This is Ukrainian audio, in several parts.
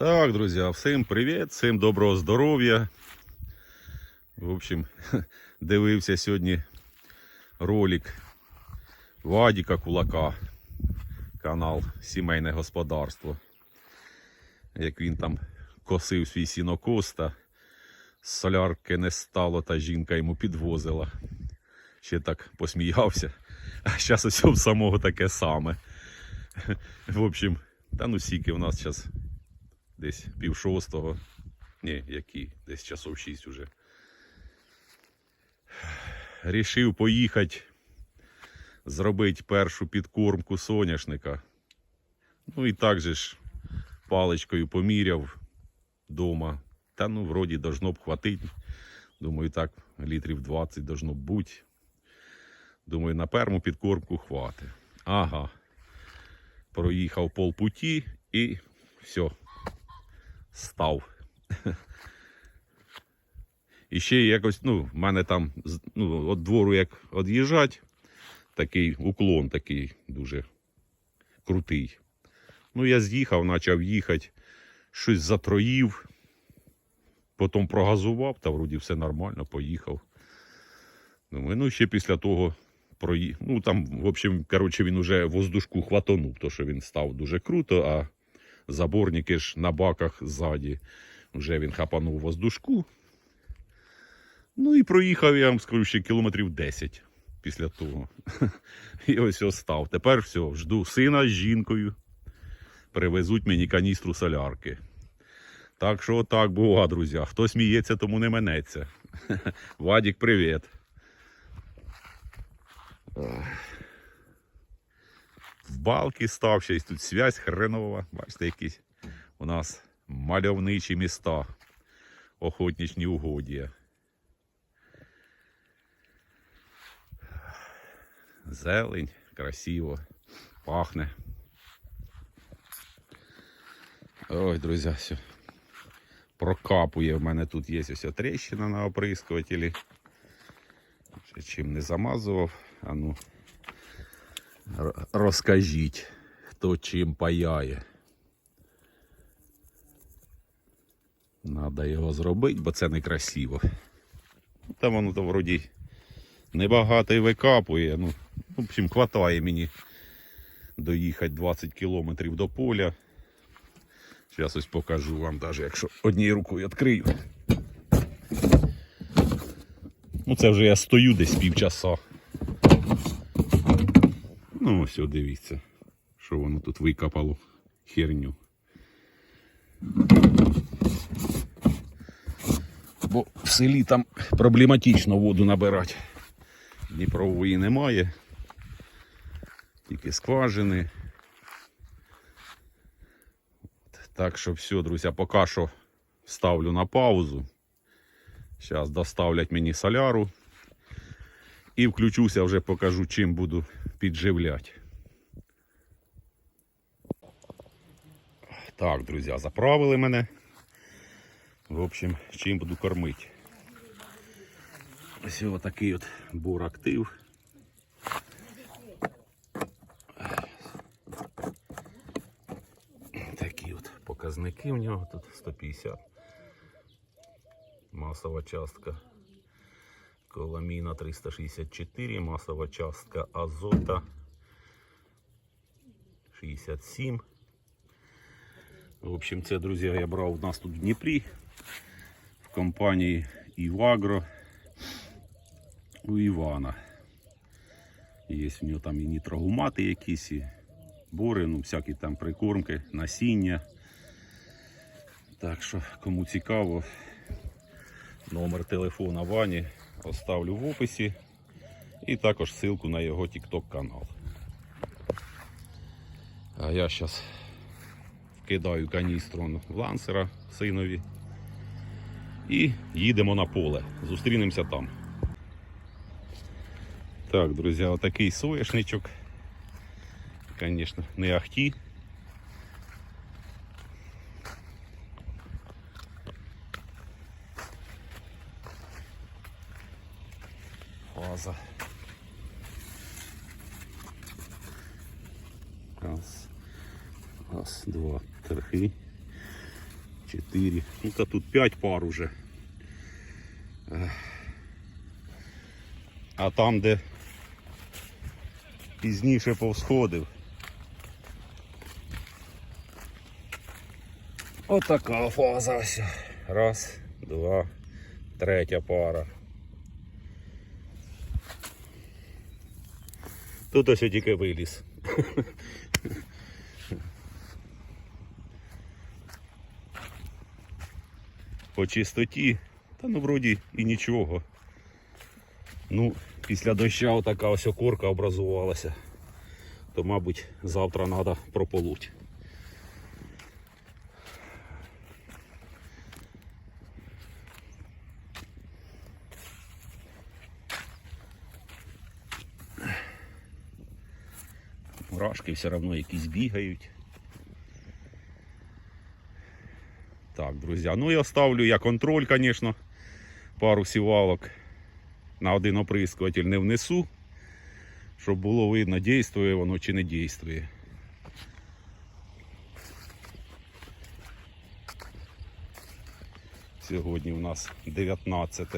Так, друзі, всім привіт, всім доброго здоров'я. В общем, дивився сьогодні ролик Вадіка Кулака, канал Сімейне господарство. Як він там косив свій сінокос та солярки не стало, та жінка йому підвозила. Ще так посміявся. А зараз ось у самого таке саме. В общем, та ну сіки у нас зараз десь пів шостого. Ні, які, десь часов шість уже. Рішив поїхати зробити першу підкормку соняшника. Ну і так же ж паличкою поміряв дома. Та ну, вроді должно б хватить. Думаю, так, літрів 20 должно б бути. Думаю, на першу підкормку хватить. Ага. Проїхав полпуті і все, став. І ще якось, ну, в мене там ну, від двору як від'їжджать, такий уклон такий дуже крутий. Ну, я з'їхав, почав їхати, щось затроїв, потім прогазував, та вроді все нормально, поїхав. Думаю, ну ще після того прої... Ну там, в общем, коротше, він уже воздушку хватанув, то що він став дуже круто, а заборники ж на баках ззаді. Вже він хапанув воздушку. Ну і проїхав, я вам скажу, ще кілометрів 10 після того. І ось ось став. Тепер все, жду сина з жінкою. Привезуть мені каністру солярки. Так що отак бува, друзі. Хто сміється, тому не минеться. Вадік, привіт. В балки став щось тут связь хренова. Бачите, якісь у нас мальовничі міста, охотничні угодія. Зелень, красиво, пахне. Ой, друзі, все. Прокапує. В мене тут є ось тріщина на оприскувателі. Чим не замазував. А ну, розкажіть, хто чим паяє. Надо його зробити, бо це некрасиво. Та воно то вроді небагато і викапує. Ну, в общем, хватає мені доїхати 20 кілометрів до поля. Зараз ось покажу вам, навіть якщо однією рукою відкрию. Ну, це вже я стою десь півчаса. Ну, ось, дивіться, що воно тут викопало херню. Бо в селі там проблематично воду набирати. Дніпрової немає. Тільки скважини. Так що все, друзі, поки що ставлю на паузу. Зараз доставлять мені соляру. І включуся, вже покажу, чим буду підживляти. Так, друзі, заправили мене. В общем, чим буду кормити. Ось такий от бурактив. Такі от показники у нього тут 150. Масова частка коламіна 364, масова частка азота 67. В общем, це, друзі, я брав у нас тут в Дніпрі в компанії Івагро у Івана. Є в нього там і нітрогумати якісь, і бори, ну, всякі там прикормки, насіння. Так що, кому цікаво, номер телефона Вані оставлю в описі і також ссылку на його TikTok канал. А я зараз кидаю каністру в лансера синові і їдемо на поле. Зустрінемося там. Так, друзі, отакий соєшничок. Звісно, не ахті. Фаза. Раз. Раз, два, три. чотири. Ну та тут п'ять пар уже. А там, де пізніше повсходив. Отака фаза ось. Раз, два, третя пара. Тут ось тільки виліз. По чистоті, та ну вроді і нічого. Ну, після доща отака ось окурка образувалася. То, мабуть, завтра треба прополуть. Мурашки все одно якісь бігають. Так, друзі, ну я ставлю я контроль, звісно, пару сівалок на один оприскуватель не внесу, щоб було видно, дійствує воно чи не дійствує. Сьогодні у нас 19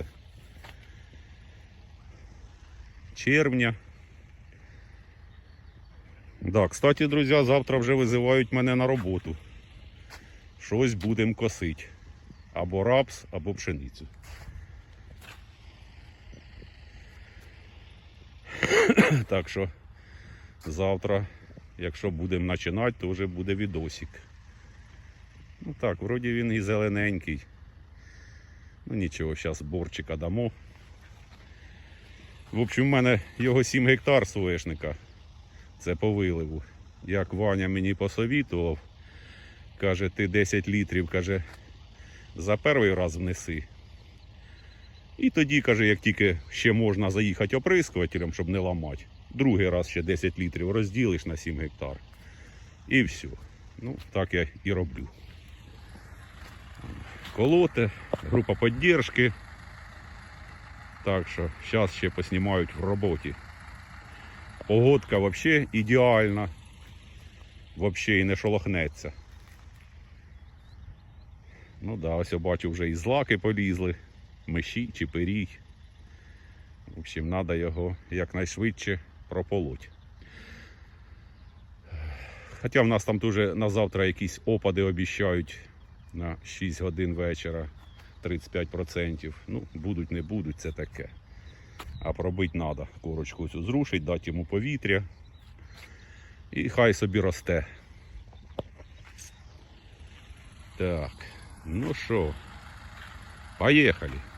червня. Да, кстати, друзі, завтра вже визивають мене на роботу. Щось будемо косити. Або рапс, або пшеницю. Так що завтра, якщо будемо починати, то вже буде відосик. Ну так, вроді він і зелененький. Ну нічого, зараз борчика дамо. В общем, в мене його 7 гектар соєшника. Це по виливу. Як Ваня мені посовітував, каже, ти 10 літрів, каже, за перший раз внеси. І тоді, каже, як тільки ще можна заїхати оприскувателем, щоб не ламати, другий раз ще 10 літрів розділиш на 7 гектар. І все. Ну, так я і роблю. Колоте, група підтримки. Так що зараз ще поснімають в роботі. Погодка взагалі ідеальна. Взагалі і не шолохнеться. Ну да, ось я бачу вже і злаки полізли, миші чи пирій. В общем, треба його якнайшвидше прополоть. Хоча в нас там дуже на завтра якісь опади обіщають на 6 годин вечора 35%. Ну, будуть, не будуть, це таке. А пробити треба. Корочку цю зрушить, дати йому повітря. І хай собі росте. Так, ну що, поїхали.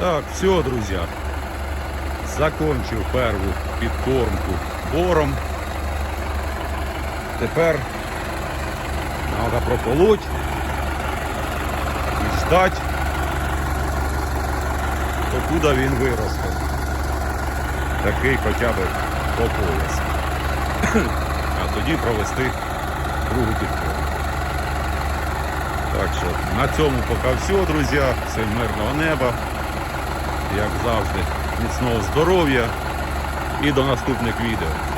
Так, все, друзі. Закончив перву підкормку бором. Тепер треба прополоть і ждати, покуда він виросте. Такий хоча б по пояс. А тоді провести другу підкормку. Так що на цьому поки все, друзі. Всім мирного неба. Як завжди, міцного здоров'я і до наступних відео.